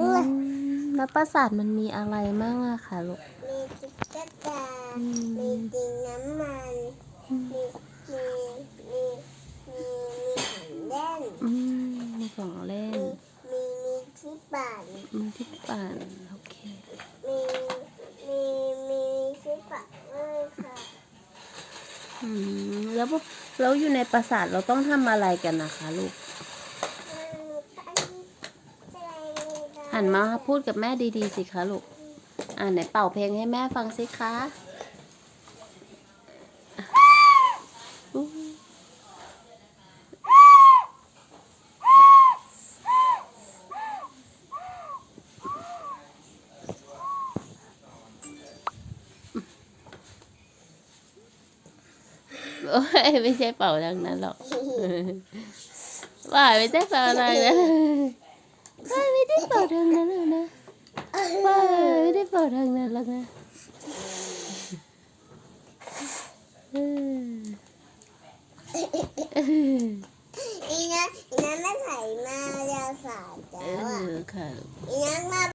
อืมแล้วปราสาทมันมีอะไรมั่งอะคะลูก มีตุ๊กตาอืมมีดินน้ำมัน มีมีมีมีมีของเล่นอืมมีของเล่น มีมีมีที่ปั่นมีที่ปั่นโอเคมีมีมีที่ปั่นด้วยค่ะอืมแล้วแล้วอยู่ในปราสาทเราต้องทำอะไรกันนะคะลูก หันมาพูดกับแม่ดีๆสิคะลูก อ่าไหนเป่าเพลงให้แม่ฟังสิคะอู้โอ้ยไม่ใช่เป่าดังนั้นหรอกว่าไม่ได้เป่าดังนั้น ว่าไม่ได้เป่าทางนั้นหรอกนะว่าไม่ได้เป่าทางนั้นหรอกนะเอออีนั้นอีนั้นไม่ใส่มาจะสาดแล้วอะอค่ะ อีนั้นมา